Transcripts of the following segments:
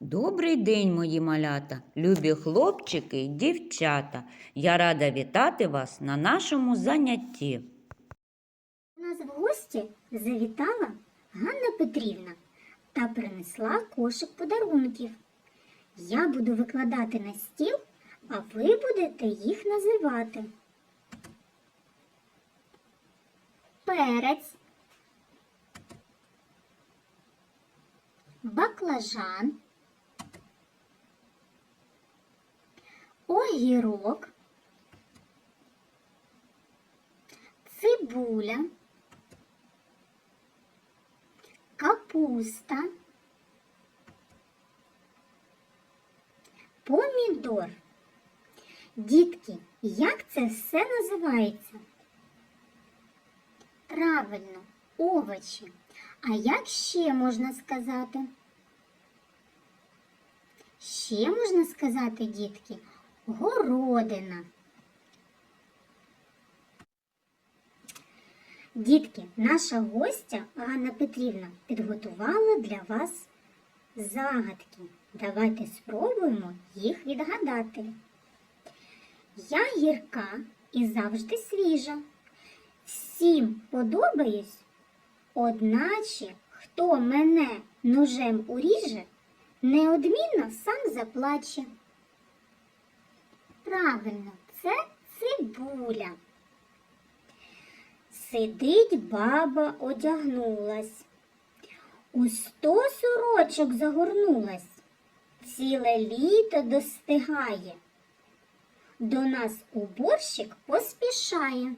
Добрий день, мої малята, любі хлопчики й дівчата. Я рада вітати вас на нашому занятті. У нас в гості завітала Ганна Петрівна та принесла кошик подарунків. Я буду викладати на стіл, а ви будете їх називати. Перець, баклажан, огірок, цибуля, капуста, помідор. Дітки, як це все називається? Правильно, овочі. А як ще можна сказати? Ще можна сказати, дітки, городина. Дітки, наша гостя Ганна Петрівна підготувала для вас загадки. Давайте спробуємо їх відгадати. Я гірка і завжди свіжа. Всім подобаюсь, одначе, хто мене ножем уріже, неодмінно сам заплаче. Правильно, це цибуля. Сидить баба одягнулась, у сто сорочок загорнулась, ціле літо достигає. До нас уборщик поспішає.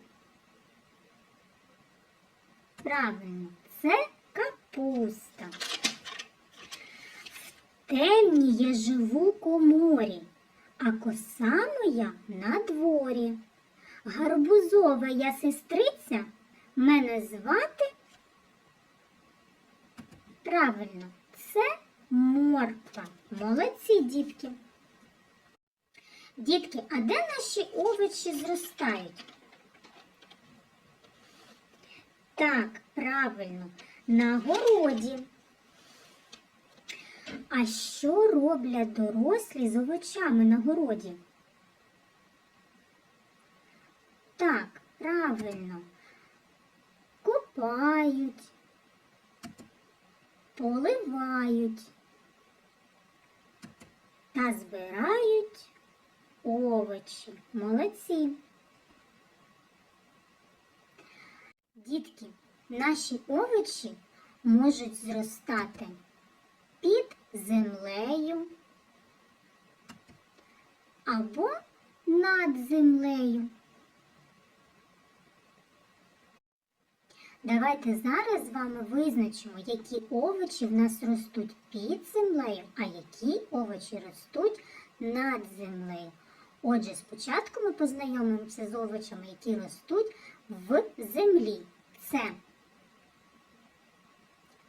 Правильно, це капуста. В темній я живу коморі, а коса моя на дворі. Гарбузова я сестриця, мене звати. Правильно, це морква. Молодці, дітки. Дітки, а де наші овочі зростають? Так, правильно, на городі. А що роблять дорослі з овочами на городі? Так, правильно. Копають, поливають та збирають овочі. Молодці. Дітки, наші овочі можуть зростати під землею або над землею. Давайте зараз з вами визначимо, які овочі в нас ростуть під землею, а які овочі ростуть над землею. Отже, спочатку ми познайомимося з овочами, які ростуть в землі. Це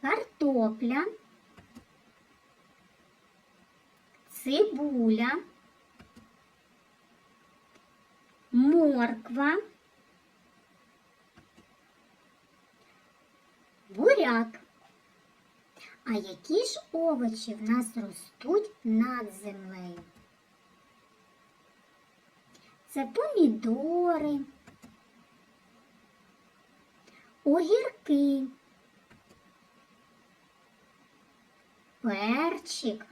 картопля, цибуля, морква. буряк. А які ж овочі в нас ростуть над землею? Це помідори, огірки, перчик,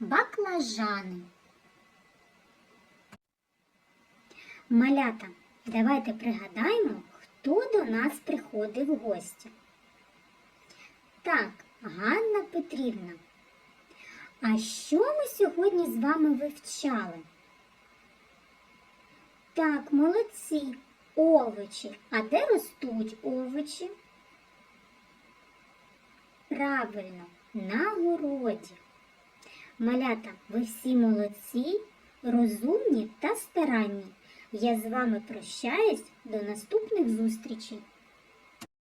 баклажани. Малята, давайте пригадаємо, хто до нас приходив в гості. Так, Ганна Петрівна. А що ми сьогодні з вами вивчали? Так, молодці, овочі. А де ростуть овочі? Правильно, на городі. Малята, ви всі молодці, розумні та старанні. Я з вами прощаюсь до наступних зустрічей.